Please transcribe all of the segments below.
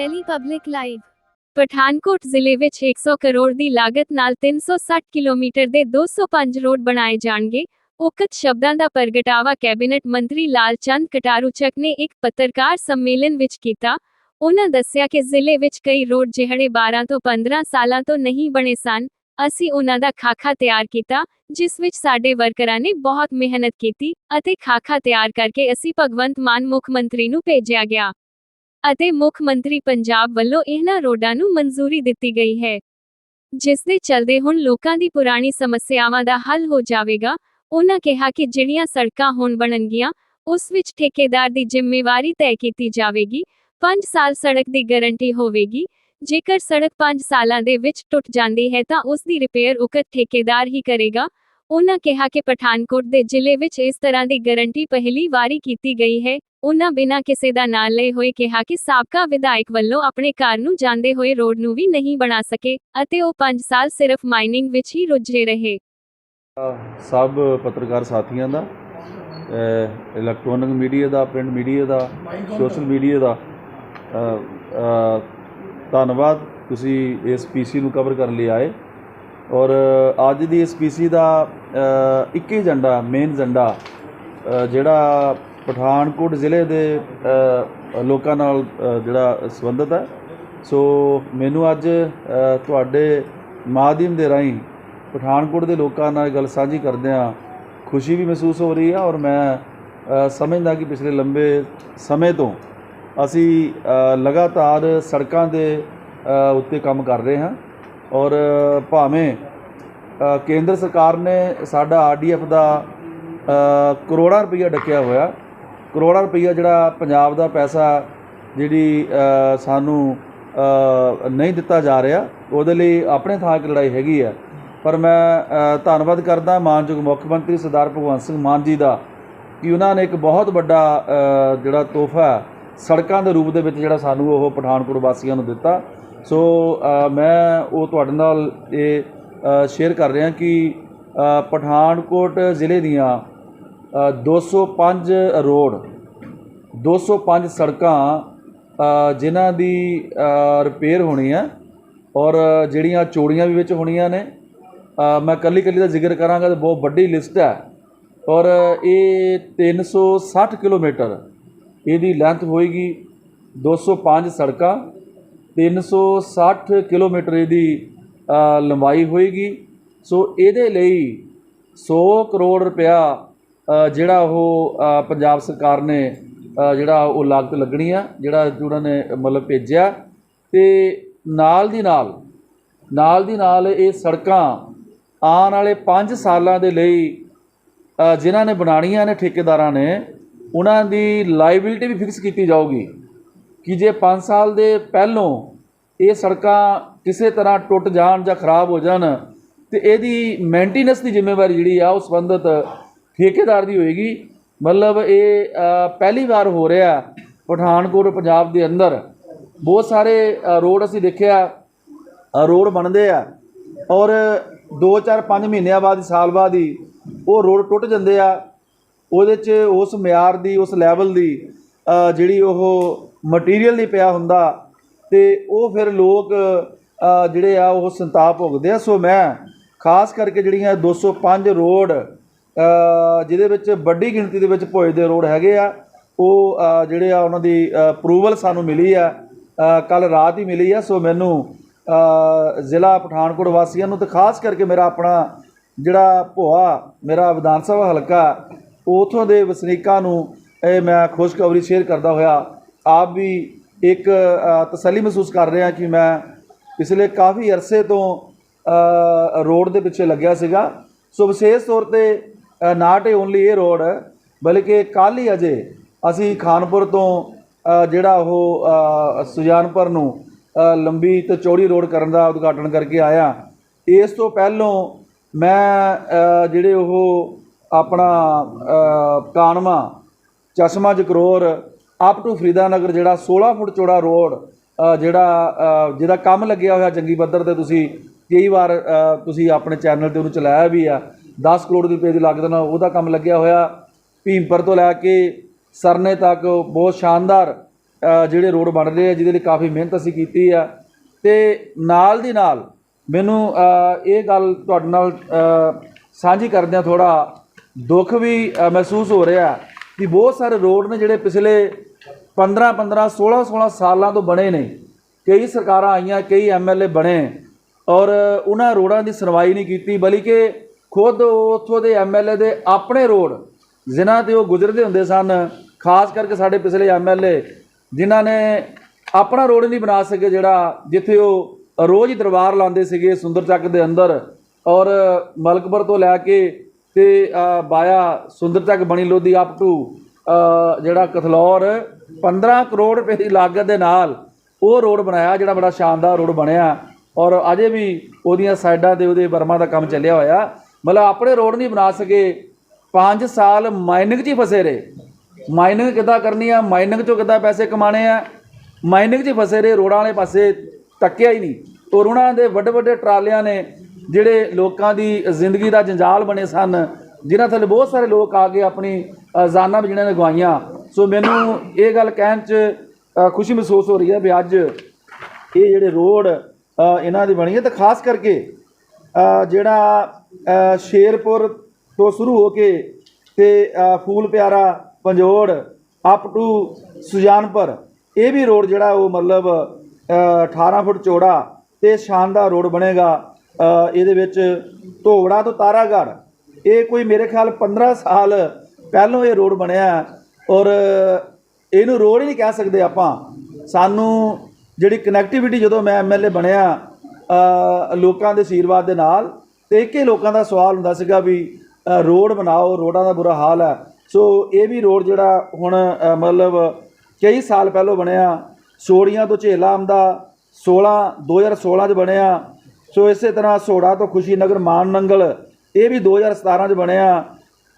Delhi public live Pathankot ਜ਼ਿਲ੍ਹੇ ਵਿੱਚ 100 ਕਰੋੜ ਦੀ ਲਾਗਤ ਨਾਲ 360 ਕਿਲੋਮੀਟਰ ਦੇ 205 ਰੋਡ ਬਣਾਏ ਜਾਣਗੇ। ਉਕਤ ਸ਼ਬਦਾਂ ਦਾ ਪ੍ਰਗਟਾਵਾ ਕੈਬਨਿਟ ਮੰਤਰੀ ਲਾਲਚੰਦ ਕਟਾਰੂਚਕ ਨੇ ਇੱਕ ਪੱਤਰਕਾਰ ਸੰਮੇਲਨ ਵਿੱਚ ਕੀਤਾ। ਉਹਨਾਂ ਦੱਸਿਆ ਕਿ ਜ਼ਿਲ੍ਹੇ ਵਿੱਚ ਕਈ ਰੋਡ ਜਿਹੜੇ 12 ਤੋਂ 15 ਸਾਲਾਂ ਤੋਂ ਨਹੀਂ ਬਣੇ ਸਨ, ਅਸੀਂ ਉਹਨਾਂ ਦਾ ਖਾਖਾ ਤਿਆਰ ਕੀਤਾ, ਜਿਸ ਵਿੱਚ ਸਾਡੇ ਵਰਕਰਾਂ ਨੇ ਬਹੁਤ ਮਿਹਨਤ ਕੀਤੀ ਅਤੇ ਖਾਖਾ ਤਿਆਰ ਕਰਕੇ ਅਸੀਂ ਭਗਵੰਤ ਮਾਨ ਮੁੱਖ ਮੰਤਰੀ ਨੂੰ ਭੇਜਿਆ ਗਿਆ। ਅਤੇ ਮੁੱਖ ਮੰਤਰੀ ਪੰਜਾਬ ਵੱਲੋਂ ਇਹਨਾਂ ਰੋਡਾਂ ਨੂੰ ਮਨਜ਼ੂਰੀ ਦਿੱਤੀ ਗਈ ਹੈ। ਜਿਸ ਦੇ ਚਲਦੇ ਹੁਣ ਲੋਕਾਂ ਦੀ ਪੁਰਾਣੀ ਸਮੱਸਿਆਵਾਂ ਦਾ ਹੱਲ ਹੋ ਜਾਵੇਗਾ, ਉਹਨਾਂ ਕਿਹਾ ਕਿ ਜਿਹੜੀਆਂ ਸੜਕਾਂ ਹੁਣ ਬਣਨਗੀਆਂ, ਉਸ ਵਿੱਚ ਠੇਕੇਦਾਰ ਦੀ ਜ਼ਿੰਮੇਵਾਰੀ ਤੈਅ ਕੀਤੀ ਜਾਵੇਗੀ 5 ਸਾਲ ਸੜਕ ਦੀ ਗਾਰੰਟੀ ਹੋਵੇਗੀ, ਜੇਕਰ ਸੜਕ 5 ਸਾਲਾਂ ਦੇ ਵਿੱਚ ਟੁੱਟ ਜਾਂਦੀ ਹੈ ਤਾਂ ਉਸ ਦੀ ਰਿਪੇਅਰ ਉਕਤ ਠੇਕੇਦਾਰ ਹੀ ਕਰੇਗਾ ਉਹਨਾਂ ਕਿਹਾ ਕਿ ਪਠਾਨਕੋਟ ਦੇ ਜ਼ਿਲ੍ਹੇ ਵਿੱਚ ਇਸ ਤਰ੍ਹਾਂ ਦੀ ਗਾਰੰਟੀ ਪਹਿਲੀ ਵਾਰੀ ਕੀਤੀ ਗਈ ਹੈ। ਉਹਨਾਂ ਬਿਨਾਂ ਕਿਸੇ ਦਾ ਨਾਂ ਲਏ ਹੋਏ ਕਿਹਾ ਕਿ ਸਾਬਕਾ ਵਿਧਾਇਕ ਵੱਲੋਂ ਆਪਣੇ ਘਰ ਨੂੰ ਜਾਂਦੇ ਹੋਏ ਰੋਡ ਨੂੰ ਵੀ ਨਹੀਂ ਬਣਾ ਸਕੇ ਅਤੇ ਉਹ 5 ਸਾਲ ਸਿਰਫ ਮਾਈਨਿੰਗ ਵਿੱਚ ਹੀ ਰੁੱਝੇ ਰਹੇ। ਸਭ ਪੱਤਰਕਾਰ ਸਾਥੀਆਂ ਦਾ ਇਲੈਕਟ੍ਰੋਨਿਕ ਮੀਡੀਆ ਦਾ ਪ੍ਰਿੰਟ ਮੀਡੀਆ ਦਾ ਸੋਸ਼ਲ ਮੀਡੀਆ ਦਾ ਧੰਨਵਾਦ। ਤੁਸੀਂ ਇਸ ਪੀਸੀ ਨੂੰ ਕਵਰ ਕਰਨ ਲਈ ਆਏ। ਔਰ ਅੱਜ ਦੀ ਇਸ ਪੀਸੀ ਦਾ ਇੱਕ ਹੀ ਝੰਡਾ ਮੇਨ ਝੰਡਾ ਜਿਹੜਾ ਪਠਾਨਕੋਟ ਜ਼ਿਲ੍ਹੇ ਦੇ ਲੋਕਾਂ ਨਾਲ ਜਿਹੜਾ ਸੰਬੰਧਿਤ ਹੈ। ਸੋ, ਮੈਨੂੰ ਅੱਜ ਤੁਹਾਡੇ ਮਾਧਿਅਮ ਦੇ ਰਾਹੀਂ ਪਠਾਨਕੋਟ ਦੇ ਲੋਕਾਂ ਨਾਲ ਗੱਲ ਸਾਂਝੀ ਕਰਦਿਆਂ ਖੁਸ਼ੀ ਵੀ ਮਹਿਸੂਸ ਹੋ ਰਹੀ ਹੈ ਔਰ ਮੈਂ ਸਮਝਦਾ ਕਿ ਪਿਛਲੇ ਲੰਬੇ ਸਮੇਂ ਤੋਂ ਅਸੀਂ ਲਗਾਤਾਰ ਸੜਕਾਂ ਦੇ ਉੱਤੇ ਕੰਮ ਕਰ ਰਹੇ ਹਾਂ। ਔਰ ਭਾਵੇਂ ਕੇਂਦਰ ਸਰਕਾਰ ਨੇ ਸਾਡਾ ਆਰਡੀਐਫ ਦਾ ਕਰੋੜਾਂ ਰੁਪਈਆ ਡੱਕਿਆ ਹੋਇਆ, ਕਰੋੜਾਂ ਰੁਪਈਆ ਜਿਹੜਾ ਪੰਜਾਬ ਦਾ ਪੈਸਾ ਜਿਹੜੀ ਸਾਨੂੰ ਨਹੀਂ ਦਿੱਤਾ ਜਾ ਰਿਹਾ, ਉਹਦੇ ਲਈ ਆਪਣੇ ਥਾਂ ਇੱਕ ਲੜਾਈ ਹੈਗੀ ਆ। ਪਰ ਮੈਂ ਧੰਨਵਾਦ ਕਰਦਾ ਮਾਨਯੋਗ ਮੁੱਖ ਮੰਤਰੀ ਸਰਦਾਰ ਭਗਵੰਤ ਸਿੰਘ ਮਾਨ ਜੀ ਦਾ ਕਿ ਉਹਨਾਂ ਨੇ ਇੱਕ ਬਹੁਤ ਵੱਡਾ ਜਿਹੜਾ ਤੋਹਫਾ ਸੜਕਾਂ ਦੇ ਰੂਪ ਦੇ ਵਿੱਚ ਜਿਹੜਾ ਸਾਨੂੰ ਉਹ ਪਠਾਨਕੋਟ ਵਾਸੀਆਂ ਨੂੰ ਦਿੱਤਾ। ਸੋ ਮੈਂ ਉਹ ਤੁਹਾਡੇ ਨਾਲ ਇਹ ਸ਼ੇਅਰ ਕਰ ਰਿਹਾ ਕਿ ਪਠਾਨਕੋਟ ਜ਼ਿਲ੍ਹੇ ਦੀਆਂ ਅ, 205 ਰੋਡ 205 ਸੜਕਾਂ ਜਿਨ੍ਹਾਂ ਦੀ ਰਿਪੇਅਰ ਹੋਣੀ ਹੈ ਔਰ ਜਿਹੜੀਆਂ ਚੋੜੀਆਂ ਵੀ ਵਿੱਚ ਹੋਣੀਆਂ ਨੇ ਮੈਂ ਕੱਲੀ ਕੱਲੀ ਦਾ ਜ਼ਿਕਰ ਕਰਾਂਗਾ ਤਾਂ ਬਹੁਤ ਵੱਡੀ ਲਿਸਟ ਹੈ ਔਰ ਇਹ 360 ਕਿਲੋਮੀਟਰ ਇਹਦੀ ਲੈਂਥ ਹੋਏਗੀ 205 ਸੜਕਾਂ 360 ਕਿਲੋਮੀਟਰ ਇਹਦੀ ਲੰਬਾਈ ਹੋਏਗੀ। ਸੋ ਇਹਦੇ ਲਈ 100 ਕਰੋੜ ਰੁਪਇਆ ਜਿਹੜਾ ਉਹ ਪੰਜਾਬ ਸਰਕਾਰ ਨੇ ਜਿਹੜਾ ਉਹ ਲਾਗਤ ਲੱਗਣੀ ਆ, ਜਿਹੜਾ ਉਹਨਾਂ ਨੇ ਮਤਲਬ ਭੇਜਿਆ। ਤੇ ਨਾਲ ਦੀ ਨਾਲ ਨਾਲ ਦੀ ਨਾਲ ਇਹ ਸੜਕਾਂ ਆਉਣ ਵਾਲੇ 5 ਸਾਲਾਂ ਦੇ ਲਈ ਜਿਨ੍ਹਾਂ ਨੇ ਬਣਾਉਣੀਆਂ ਨੇ ਠੇਕੇਦਾਰਾਂ ਨੇ, ਉਹਨਾਂ ਦੀ ਲਾਇਬਿਲਿਟੀ ਵੀ ਫਿਕਸ ਕੀਤੀ ਜਾਊਗੀ। ਕਿ ਜੇ 5 ਸਾਲ ਦੇ ਪਹਿਲੋਂ ਇਹ ਸੜਕਾਂ ਕਿਸੇ ਤਰ੍ਹਾਂ ਟੁੱਟ ਜਾਣ ਜਾਂ ਖਰਾਬ ਹੋ ਜਾਣ ਤੇ ਇਹਦੀ ਮੇਨਟੇਨੈਂਸ ਦੀ ਜ਼ਿੰਮੇਵਾਰੀ ਜਿਹੜੀ ਆ ਉਹ ਸੰਬੰਧਿਤ ਠੇਕੇਦਾਰ ਦੀ ਹੋਏਗੀ। ਮਤਲਬ ਇਹ ਪਹਿਲੀ ਵਾਰ ਹੋ ਰਿਹਾ ਪਠਾਨਕੋਟ ਪੰਜਾਬ ਦੇ ਅੰਦਰ। ਬਹੁਤ ਸਾਰੇ ਰੋਡ ਅਸੀਂ ਦੇਖਿਆ ਰੋਡ ਬਣਦੇ ਆ ਔਰ 2 4 5 ਮਹੀਨਿਆਂ ਬਾਅਦ, ਸਾਲ ਬਾਅਦ ਹੀ ਉਹ ਰੋਡ ਟੁੱਟ ਜਾਂਦੇ ਆ। ਉਹਦੇ 'ਚ ਉਸ ਮਿਆਰ ਦੀ, ਉਸ ਲੈਵਲ ਦੀ ਜਿਹੜੀ ਉਹ ਮਟੀਰੀਅਲ ਨਹੀਂ ਪਿਆ ਹੁੰਦਾ ਤੇ ਉਹ ਫਿਰ ਲੋਕ ਜਿਹੜੇ ਆ ਉਹ ਸੰਤਾਪ ਭੋਗਦੇ ਆ। ਸੋ ਮੈਂ ਖਾਸ ਕਰਕੇ ਜਿਹੜੀਆਂ 205 ਰੋਡ ਜਿਹਦੇ ਵਿੱਚ ਵੱਡੀ ਗਿਣਤੀ ਦੇ ਵਿੱਚ ਭੋਜ ਦੇ ਰੋਡ ਹੈਗੇ ਆ, ਉਹ ਜਿਹੜੇ ਆ ਉਹਨਾਂ ਦੀ ਅਪਰੂਵਲ ਸਾਨੂੰ ਮਿਲੀ ਆ ਕੱਲ ਰਾਤ ਹੀ ਮਿਲੀ ਆ। ਸੋ ਮੈਨੂੰ ਜ਼ਿਲ੍ਹਾ ਪਠਾਨਕੋਟ ਵਾਸੀਆਂ ਨੂੰ ਤੇ ਖਾਸ ਕਰਕੇ ਮੇਰਾ ਆਪਣਾ ਜਿਹੜਾ ਭੋਆ, ਮੇਰਾ ਵਿਧਾਨ ਸਭਾ ਹਲਕਾ, ਉਥੋਂ ਦੇ ਵਸਨੀਕਾਂ ਨੂੰ ਇਹ ਮੈਂ ਖੁਸ਼ਖਬਰੀ ਸ਼ੇਅਰ ਕਰਦਾ ਹੋਇਆ ਆਪ ਵੀ ਇੱਕ ਤਸੱਲੀ ਮਹਿਸੂਸ ਕਰ ਰਿਹਾ ਕਿ ਮੈਂ ਪਿਛਲੇ ਕਾਫੀ ਅਰਸੇ ਤੋਂ ਰੋਡ ਦੇ ਪਿੱਛੇ ਲੱਗਿਆ ਸੀਗਾ। ਸੋ ਵਿਸ਼ੇਸ਼ ਤੌਰ ਤੇ ਨਾਟ ਓਨਲੀ ਇਹ ਰੋਡ ਬਲਕਿ ਕੱਲ੍ਹ ਹੀ ਅਜੇ ਅਸੀਂ ਖਾਨਪੁਰ ਤੋਂ ਜਿਹੜਾ ਉਹ ਸੁਜਾਨਪੁਰ ਨੂੰ ਲੰਬੀ ਤੇ ਚੌੜੀ ਰੋਡ ਕਰਨ ਦਾ ਉਦਘਾਟਨ ਕਰਕੇ ਆਇਆ। ਇਸ ਤੋਂ ਪਹਿਲੋਂ ਮੈਂ ਜਿਹੜੇ ਉਹ ਆਪਣਾ ਅ, ਕਾਨਵਾ ਚਸ਼ਮਾ ਜਕਰੋਰ ਅਪ ਟੂ ਫਰੀਦਾਨਗਰ ਜਿਹੜਾ 16 ਫੁੱਟ ਚੌੜਾ ਰੋਡ ਜਿਹੜਾ ਜਿਹਦਾ ਕੰਮ ਲੱਗਿਆ ਹੋਇਆ ਜੰਗੀ ਬੱਦਰ ਤੇ ਤੁਸੀਂ ਕਈ ਵਾਰ ਤੁਸੀਂ ਆਪਣੇ ਚੈਨਲ ਤੇ ਉਹਨੂੰ ਚਲਾਇਆ ਵੀ ਆ। 10 ਕਰੋੜ ਰੁਪਏ ਦੀ ਲਾਗਤ ਨਾਲ ਉਹਦਾ ਕੰਮ ਲੱਗਿਆ ਹੋਇਆ। ਭੀਮਪੁਰ ਤੋਂ ਲੈ ਕੇ ਸਰਨੇ ਤੱਕ ਬਹੁਤ ਸ਼ਾਨਦਾਰ ਜਿਹੜੇ ਰੋਡ ਬਣ ਰਹੇ ਆ, ਜਿਹਦੇ ਲਈ ਕਾਫੀ ਮਿਹਨਤ ਅਸੀਂ ਕੀਤੀ ਆ। ਤੇ ਨਾਲ ਦੀ ਨਾਲ ਮੈਨੂੰ ਇਹ ਗੱਲ ਤੁਹਾਡੇ ਨਾਲ ਸਾਂਝੀ ਕਰਦਿਆਂ ਥੋੜਾ ਦੁੱਖ ਵੀ ਮਹਿਸੂਸ ਹੋ ਰਿਹਾ ਕਿ ਬਹੁਤ ਸਾਰੇ ਰੋਡ ਨੇ ਜਿਹੜੇ ਪਿਛਲੇ 15 15 16 16 ਸਾਲਾਂ ਤੋਂ ਬਣੇ ਨੇ। ਕਈ ਸਰਕਾਰਾਂ ਆਈਆਂ ਕਈ ਐਮਐਲਏ ਬਣੇ ਔਰ ਉਹਨਾਂ ਰੋਡਾਂ ਦੀ ਸੁਣਵਾਈ ਨਹੀਂ ਕੀਤੀ ਬਲਕਿ ਖੁਦ ਉੱਥੋਂ ਦੇ ਐਮਐਲਏ ਦੇ ਆਪਣੇ ਰੋਡ ਜਿਨ੍ਹਾਂ ਤੇ ਉਹ ਗੁਜ਼ਰਦੇ ਹੁੰਦੇ ਸਨ ਖਾਸ ਕਰਕੇ ਸਾਡੇ ਪਿਛਲੇ ਐਮਐਲਏ ਜਿਨ੍ਹਾਂ ਨੇ ਆਪਣਾ ਰੋਡ ਨਹੀਂ ਬਣਾ ਸਕੇ ਜਿਹੜਾ ਜਿੱਥੇ ਉਹ ਰੋਜ਼ ਦਰਬਾਰ ਲਾਉਂਦੇ ਸੀਗੇ ਸੁੰਦਰ ਚੱਕ ਦੇ ਅੰਦਰ ਔਰ ਮਲਕਪੁਰ ਤੋਂ ਲੈ ਕੇ ਤੇ ਅ, ਬਾਇਆ ਸੁੰਦਰ ਚੱਕ ਬਣੀ ਲੋਧੀ ਅਪ ਟੂ ਜਿਹੜਾ ਕਥਲੌਰ 15 ਕਰੋੜ ਰੁਪਏ ਦੀ ਲਾਗਤ ਦੇ ਨਾਲ ਉਹ ਰੋਡ ਬਣਾਇਆ, ਜਿਹੜਾ ਬੜਾ ਸ਼ਾਨਦਾਰ ਰੋਡ ਬਣਿਆ। ਔਰ ਅਜੇ ਵੀ ਉਹਦੀਆਂ ਸਾਈਡਾਂ ਤੇ ਉਹਦੇ ਬਰਮਾ ਦਾ ਕੰਮ ਚੱਲਿਆ ਹੋਇਆ। ਮਤਲਬ ਆਪਣੇ ਰੋਡ ਨਹੀਂ ਬਣਾ ਸਕੇ। 5 ਸਾਲ ਮਾਈਨਿੰਗ 'ਚ ਹੀ ਫਸੇ ਰਹੇ। ਮਾਈਨਿੰਗ ਕਿੱਦਾਂ ਕਰਨੀ ਆ? ਮਾਈਨਿੰਗ 'ਚੋਂ ਕਿੱਦਾਂ ਪੈਸੇ ਕਮਾਣੇ ਆ? ਮਾਈਨਿੰਗ 'ਚ ਫਸੇ ਰਹੇ। ਰੋਡਾਂ ਵਾਲੇ ਪਾਸੇ ਤੱਕਿਆ ਹੀ ਨਹੀਂ। ਔਰ ਉਹਨਾਂ ਦੇ ਵੱਡੇ ਵੱਡੇ ਟਰਾਲਿਆਂ ਨੇ ਜਿਹੜੇ ਲੋਕਾਂ ਦੀ ਜ਼ਿੰਦਗੀ ਦਾ ਜੰਜਾਲ ਬਣੇ ਸਨ, ਜਿਨ੍ਹਾਂ ਥੱਲੇ ਬਹੁਤ ਸਾਰੇ ਲੋਕ ਆ ਕੇ ਆਪਣੀ ਅ, ਜਾਨਾਂ ਵੀ ਜਿਹਨਾਂ ਨੇ ਗਵਾਈਆਂ। ਸੋ ਮੈਨੂੰ ਇਹ ਗੱਲ ਕਹਿਣ 'ਚ ਖੁਸ਼ੀ ਮਹਿਸੂਸ ਹੋ ਰਹੀ ਹੈ ਵੀ ਅੱਜ ਇਹ ਜਿਹੜੇ ਰੋਡ ਇਹਨਾਂ ਦੀ ਬਣੀ ਹੈ ਤੇ ਖਾਸ ਕਰਕੇ ਜਿਹੜਾ ਸ਼ੇਰਪੁਰ ਤੋਂ ਸ਼ੁਰੂ ਹੋ ਕੇ ਤੇ ਫੂਲ ਪਿਆਰਾ ਪੰਜੋੜ ਅਪ ਟੂ ਸੁਜਾਨਪੁਰ ਇਹ ਵੀ ਰੋਡ ਜਿਹੜਾ ਉਹ ਮਤਲਬ ਅ, 18 ਫੁੱਟ ਚੌੜਾ ਤੇ ਸ਼ਾਨਦਾਰ ਰੋਡ ਬਣੇਗਾ ਇਹਦੇ ਵਿੱਚ ਧੋਵੜਾ ਤੋਂ ਤਾਰਾਗੜ੍ਹ। ਇਹ ਕੋਈ ਮੇਰੇ ਖਿਆਲ 15 ਸਾਲ ਪਹਿਲੋਂ ਇਹ ਰੋਡ ਬਣਿਆ ਔਰ ਇਹਨੂੰ ਰੋਡ ਹੀ ਨਹੀਂ ਕਹਿ ਸਕਦੇ ਆਪਾਂ। ਸਾਨੂੰ ਜਿਹੜੀ ਕਨੈਕਟੀਵਿਟੀ ਜਦੋਂ ਮੈਂ ਐਮਐਲਏ ਬਣਿਆ ਲੋਕਾਂ ਦੇ ਆਸ਼ੀਰਵਾਦ ਦੇ ਨਾਲ ਤੇ ਇੱਕ ਹੀ ਲੋਕਾਂ ਦਾ ਸਵਾਲ ਹੁੰਦਾ ਸੀਗਾ ਵੀ ਰੋਡ ਬਣਾਓ, ਰੋਡਾਂ ਦਾ ਬੁਰਾ ਹਾਲ ਹੈ। ਸੋ ਇਹ ਵੀ ਰੋਡ ਜਿਹੜਾ ਹੁਣ ਮਤਲਬ ਕਈ ਸਾਲ ਪਹਿਲੋਂ ਬਣਿਆ। ਸੋੜੀਆਂ ਤੋਂ ਝੇਲਾ ਆਮਦਾ 16 2016 ਚ ਬਣਿਆ। ਸੋ ਇਸੇ ਤਰ੍ਹਾਂ ਸੋੜਾ ਤੋਂ ਖੁਸ਼ੀ ਨਗਰ, ਮਾਨ ਨੰਗਲ ਇਹ ਵੀ 2017 ਚ ਬਣਿਆ।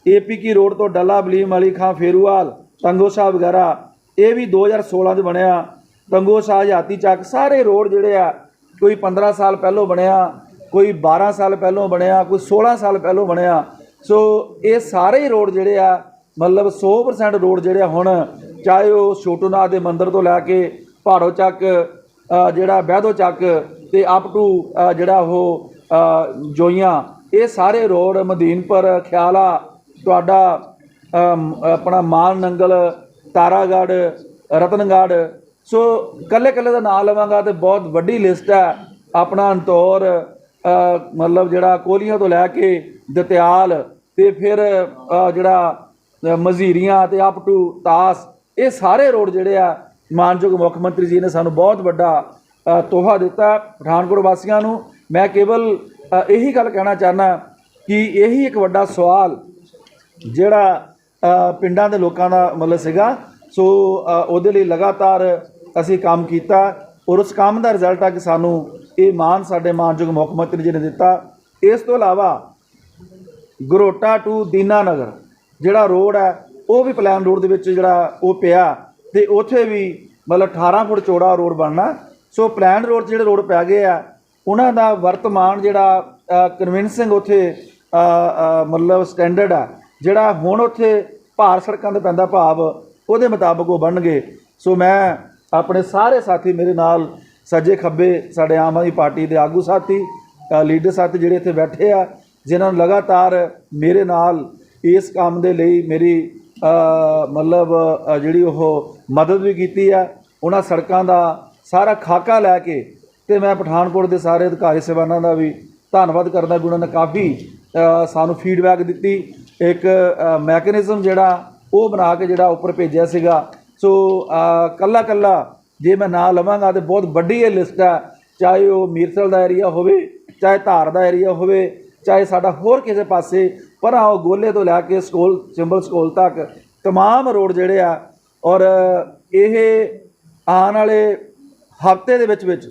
ਏਪੀ ਕੀ ਰੋਡ ਤੋਂ ਡੱਲਾ ਬਲੀਮ ਅਲੀ ਖਾਂ ਫੇਰੂਵਾਲ ਤੰਗੋ ਸਾਹਿਬ ਵਗੈਰਾ, ਇਹ ਵੀ 2016 ਚ ਬਣਿਆ। ਤੰਗੋ ਸ਼ਾਹ ਜਾਤੀ ਚੱਕ, ਸਾਰੇ ਰੋਡ ਜਿਹੜੇ ਆ, ਕੋਈ 15 ਸਾਲ ਪਹਿਲੋਂ ਬਣਿਆ, ਕੋਈ 12 ਸਾਲ ਪਹਿਲੋਂ ਬਣਿਆ, ਕੋਈ 16 ਸਾਲ ਪਹਿਲੋਂ ਬਣਿਆ। ਸੋ ਇਹ ਸਾਰੇ ਰੋਡ ਜਿਹੜੇ ਆ, ਮਤਲਬ 100% ਰੋਡ ਜਿਹੜੇ ਆ ਹੁਣ, ਚਾਹੇ ਉਹ ਛੋਟੂਨਾਥ ਦੇ ਮੰਦਿਰ ਤੋਂ ਲੈ ਕੇ ਪਹਾੜੋ ਚੱਕ ਜਿਹੜਾ ਬਹਿਦੋ ਚੱਕ ਤੇ ਅਪ ਟੂ ਜਿਹੜਾ ਉਹ ਜੋਈਆਂ, ਇਹ ਸਾਰੇ ਰੋਡ ਮਦੀਨਪੁਰ, ਖਿਆਲਾ ਤੁਹਾਡਾ ਆਪਣਾ ਮਾਨ ਨੰਗਲ ਤਾਰਾਗੜ੍ਹ ਰਤਨਗੜ੍ਹ। ਸੋ ਕੱਲੇ ਕੱਲੇ ਦਾ ਨਾਮ ਲਵਾਂਗਾ ਤੇ ਬਹੁਤ ਵੱਡੀ ਲਿਸਟ ਹੈ ਆਪਣਾ ਅੰਤੌਰ ਮਤਲਬ ਜਿਹੜਾ ਕੋਲੀਆਂ ਤੋਂ ਲੈ ਕੇ ਦਤਿਆਲ ਤੇ ਫਿਰ ਜਿਹੜਾ ਮਜ਼ੀਰੀਆਂ ਤੇ ਅਪ ਟੂ ਤਾਸ ਇਹ ਸਾਰੇ ਰੋਡ ਜਿਹੜੇ ਆ ਮਾਨਯੋਗ ਮੁੱਖ ਮੰਤਰੀ ਜੀ ਨੇ ਸਾਨੂੰ ਬਹੁਤ ਵੱਡਾ ਅ, ਤੋਹਫਾ ਦਿੱਤਾ ਪਠਾਨਕੋਟ ਵਾਸੀਆਂ ਨੂੰ। ਮੈਂ ਕੇਵਲ ਇਹੀ ਗੱਲ ਕਹਿਣਾ ਚਾਹਨਾ ਕਿ ਇਹੀ ਇੱਕ ਵੱਡਾ ਸਵਾਲ ਜਿਹੜਾ ਪਿੰਡਾਂ ਦੇ ਲੋਕਾਂ ਦਾ ਮਤਲਬ ਸੀਗਾ। ਸੋ ਉਹਦੇ ਲਈ ਲਗਾਤਾਰ ਅਸੀਂ ਕੰਮ ਕੀਤਾ ਔਰ ਉਸ ਕੰਮ ਦਾ ਰਿਜ਼ਲਟ ਆ ਕਿ ਸਾਨੂੰ ਇਹ ਮਾਨ, ਸਾਡੇ ਮਾਨਯੋਗ ਮੁੱਖ ਮੰਤਰੀ ਜੀ ਨੇ ਦਿੱਤਾ। ਇਸ ਤੋਂ ਇਲਾਵਾ ਗਰੋਟਾ ਟੂ ਦੀਨਾਨਗਰ ਜਿਹੜਾ ਰੋਡ ਹੈ, ਉਹ ਵੀ ਪਲਾਨ ਰੋਡ ਦੇ ਵਿੱਚ ਜਿਹੜਾ ਉਹ ਪਿਆ ਤੇ ਉੱਥੇ ਵੀ ਮਤਲਬ 18 ਫੁੱਟ ਚੌੜਾ ਰੋਡ ਬਣਨਾ। ਸੋ ਪਲਾਨ ਰੋਡ 'ਚ ਜਿਹੜੇ ਰੋਡ ਪੈ ਗਏ ਆ, ਉਹਨਾਂ ਦਾ ਵਰਤਮਾਨ ਜਿਹੜਾ ਕਨਵਿੰਸਿੰਗ ਉੱਥੇ ਮਤਲਬ ਸਟੈਂਡਰਡ ਆ ਜਿਹੜਾ ਹੁਣ ਉੱਥੇ ਭਾਰ ਸੜਕਾਂ ਤੇ ਪੈਂਦਾ ਭਾਵ, ਉਹਦੇ ਮੁਤਾਬਕ ਉਹ ਬਣਨਗੇ। ਸੋ ਮੈਂ ਆਪਣੇ ਸਾਰੇ ਸਾਥੀ ਮੇਰੇ ਨਾਲ ਸੱਜੇ ਖੱਬੇ ਸਾਡੇ ਆਮ ਆਦਮੀ ਪਾਰਟੀ ਦੇ ਆਗੂ ਸਾਥੀ ਲੀਡਰ ਸਾਥੀ ਜਿਹੜੇ ਇੱਥੇ ਬੈਠੇ ਆ, ਜਿਨ੍ਹਾਂ ਨੇ ਲਗਾਤਾਰ ਮੇਰੇ ਨਾਲ ਇਸ ਕੰਮ ਦੇ ਲਈ ਮੇਰੀ ਮਤਲਬ ਜਿਹੜੀ ਉਹ ਮਦਦ ਵੀ ਕੀਤੀ ਆ, ਉਹਨਾਂ ਸੜਕਾਂ ਦਾ ਸਾਰਾ ਖਾਕਾ ਲੈ ਕੇ ਤੇ ਮੈਂ ਪਠਾਨਕੋਟ ਦੇ ਸਾਰੇ ਅਧਿਕਾਰੀ ਸੇਵਾਨਾਂ ਦਾ ਵੀ ਧੰਨਵਾਦ ਕਰਦਾ। ਵੀ ਉਹਨਾਂ ਨੇ ਕਾਫੀ ਸਾਨੂੰ ਫੀਡਬੈਕ ਦਿੱਤੀ। ਇੱਕ ਮੈਕੈਨਿਜ਼ਮ ਜਿਹੜਾ ਉਹ ਬਣਾ ਕੇ ਜਿਹੜਾ ਉੱਪਰ ਭੇਜਿਆ ਸੀਗਾ ਸੋ ਅ, ਕੱਲਾ ਕੱਲਾ ਜੇ ਮੈਂ ਨਾਂ ਲਵਾਂਗਾ ਤੇ ਬਹੁਤ ਵੱਡੀ ਇਹ ਲਿਸਟ ਹੈ ਚਾਹੇ ਉਹ ਮੀਰਸਲ ਦਾ ਏਰੀਆ ਹੋਵੇ ਚਾਹੇ ਧਾਰ ਦਾ ਏਰੀਆ ਹੋਵੇ ਚਾਹੇ ਸਾਡਾ ਹੋਰ ਕਿਸੇ ਪਾਸੇ ਪਰ ਉਹ ਗੋਲੇ ਤੋਂ ਲੈ ਕੇ ਸਕੂਲ ਸਿੰਬਲ ਸਕੂਲ ਤੱਕ तमाम ਰੋਡ ਜਿਹੜੇ ਆ ਔਰ ਇਹ ਆਉਣ ਵਾਲੇ ਹਫਤੇ ਦੇ ਵਿੱਚ ਵਿੱਚ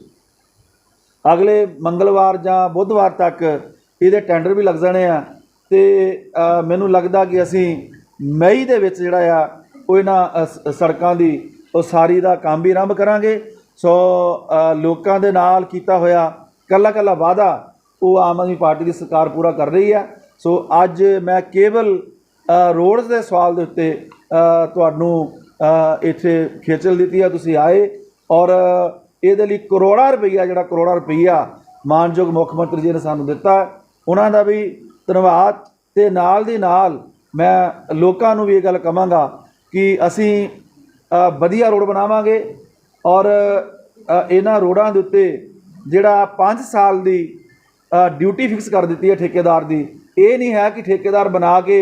ਅਗਲੇ ਮੰਗਲਵਾਰ ਜਾਂ ਬੁੱਧਵਾਰ ਤੱਕ ਇਹਦੇ ਟੈਂਡਰ ਵੀ ਲੱਗ ਜਾਣੇ ਆ ਤੇ ਮੈਨੂੰ ਲੱਗਦਾ ਕਿ ਅਸੀਂ ਮਈ ਦੇ ਵਿੱਚ ਜਿਹੜਾ ਆ, ਉਹ ਇਹਨਾਂ ਸੜਕਾਂ ਦੀ ਉਸਾਰੀ ਦਾ ਕੰਮ ਵੀ ਆਰੰਭ ਕਰਾਂਗੇ। ਸੋ ਲੋਕਾਂ ਦੇ ਨਾਲ ਕੀਤਾ ਹੋਇਆ ਕੱਲਾ ਕੱਲਾ ਵਾਅਦਾ, ਉਹ ਆਮ ਆਦਮੀ ਪਾਰਟੀ ਦੀ ਸਰਕਾਰ ਪੂਰਾ ਕਰ ਰਹੀ ਹੈ ਸੋ, ਅੱਜ ਮੈਂ ਕੇਵਲ ਰੋਡਸ ਦੇ ਸਵਾਲ ਦੇ ਉੱਤੇ ਤੁਹਾਨੂੰ ਇੱਥੇ ਖੇਚਲ ਦਿੱਤੀ ਆ, ਤੁਸੀਂ ਆਏ। ਔਰ, ਇਹਦੇ ਲਈ ਕਰੋੜਾਂ ਰੁਪਈਆ, ਜਿਹੜਾ ਕਰੋੜਾਂ ਰੁਪਈਆ ਮਾਨਯੋਗ ਮੁੱਖ ਮੰਤਰੀ ਜੀ ਨੇ ਸਾਨੂੰ ਦਿੱਤਾ, ਉਹਨਾਂ ਦਾ ਵੀ ਧੰਨਵਾਦ ਤੇ ਨਾਲ ਦੀ ਨਾਲ ਮੈਂ ਲੋਕਾਂ ਨੂੰ ਵੀ ਇਹ ਗੱਲ ਕਹਾਂਗਾ ਕਿ ਅਸੀਂ ਵਧੀਆ ਰੋਡ ਬਣਾਵਾਂਗੇ ਔਰ ਇਹਨਾਂ ਰੋਡਾਂ ਦੇ ਉੱਤੇ ਜਿਹੜਾ 5 ਸਾਲ ਦੀ ਡਿਊਟੀ ਫਿਕਸ ਕਰ ਦਿੱਤੀ ਹੈ ਠੇਕੇਦਾਰ ਦੀ। ਇਹ ਨਹੀਂ ਹੈ ਕਿ ਠੇਕੇਦਾਰ ਬਣਾ ਕੇ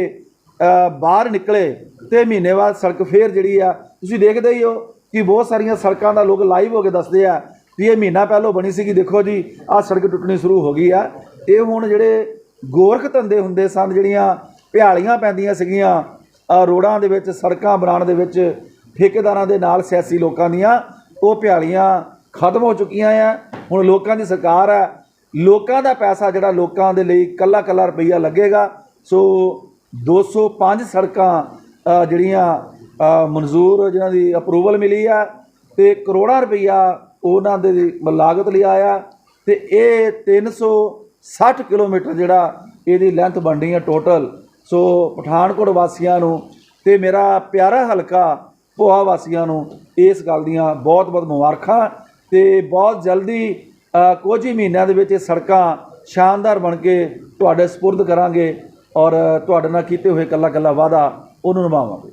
ਬਾਹਰ ਨਿਕਲੇ ਤੇ ਮਹੀਨੇ ਬਾਅਦ ਸੜਕ ਫੇਰ ਜਿਹੜੀ ਆ, ਤੁਸੀਂ ਦੇਖਦੇ ਹੀ ਹੋ ਕਿ ਬਹੁਤ ਸਾਰੀਆਂ ਸੜਕਾਂ ਦਾ ਲੋਕ ਲਾਈਵ ਹੋ ਕੇ ਦੱਸਦੇ ਆ ਵੀ ਇਹ ਮਹੀਨਾ ਪਹਿਲਾਂ ਬਣੀ ਸੀਗੀ। ਦੇਖੋ ਜੀ, ਆਹ ਸੜਕ ਟੁੱਟਣੀ ਸ਼ੁਰੂ ਹੋ ਗਈ ਆ। ਇਹ ਹੁਣ ਜਿਹੜੇ ਗੋਰਖ ਧੰਦੇ ਹੁੰਦੇ ਸਨ ਜਿਹੜੀਆਂ ਭਿਆਲੀਆਂ ਪੈਂਦੀਆਂ ਸੀਗੀਆਂ। ਅ, ਰੋਡਾਂ ਦੇ ਵਿੱਚ ਸੜਕਾਂ ਬਣਾਉਣ ਦੇ ਵਿੱਚ ਠੇਕੇਦਾਰਾਂ ਦੇ ਨਾਲ ਸਿਆਸੀ ਲੋਕਾਂ ਦੀਆਂ ਉਹ ਭਿਆਲੀਆਂ ਖਤਮ ਹੋ ਚੁੱਕੀਆਂ ਆ। ਹੁਣ ਲੋਕਾਂ ਦੀ ਸਰਕਾਰ ਹੈ ਲੋਕਾਂ ਦਾ ਪੈਸਾ ਜਿਹੜਾ ਲੋਕਾਂ ਦੇ ਲਈ ਕੱਲਾ ਕੱਲਾ ਰੁਪਈਆ ਲੱਗੇਗਾ। ਸੋ 205 ਸੜਕਾਂ ਜਿਹੜੀਆਂ ਮਨਜ਼ੂਰ ਜਿਨ੍ਹਾਂ ਦੀ ਅਪਰੂਵਲ ਮਿਲੀ ਆ ਤੇ ਕਰੋੜਾਂ ਰੁਪਈਆ ਉਹਨਾਂ ਦੇ ਲਾਗਤ ਲਿਆ ਆ। ਤੇ ਇਹ 360 ਕਿਲੋਮੀਟਰ ਜਿਹੜਾ ਇਹਦੀ ਲੈਂਥ ਬਣਨੀ ਹੈ ਟੋਟਲ ਸੋ ਪਠਾਨਕੋਟ ਵਾਸੀਆਂ ਨੂੰ ਤੇ ਮੇਰਾ ਪਿਆਰਾ ਹਲਕਾ ਭੋਆ ਵਾਸੀਆਂ ਨੂੰ ਇਸ ਗੱਲ ਦੀਆਂ ਬਹੁਤ ਬਹੁਤ ਮੁਬਾਰਕਾਂ ਤੇ ਬਹੁਤ ਜਲਦੀ ਕੁਝ ਹੀ ਮਹੀਨਿਆਂ ਦੇ ਵਿੱਚ ਇਹ ਸੜਕਾਂ ਸ਼ਾਨਦਾਰ ਬਣ ਕੇ ਤੁਹਾਡੇ ਸਪੁਰਦ ਕਰਾਂਗੇ ਔਰ ਤੁਹਾਡੇ ਨਾਲ ਕੀਤੇ ਹੋਏ ਕੱਲਾ ਕੱਲਾ ਵਾਅਦਾ ਉਹਨੂੰ ਨਿਭਾਵਾਂਗੇ।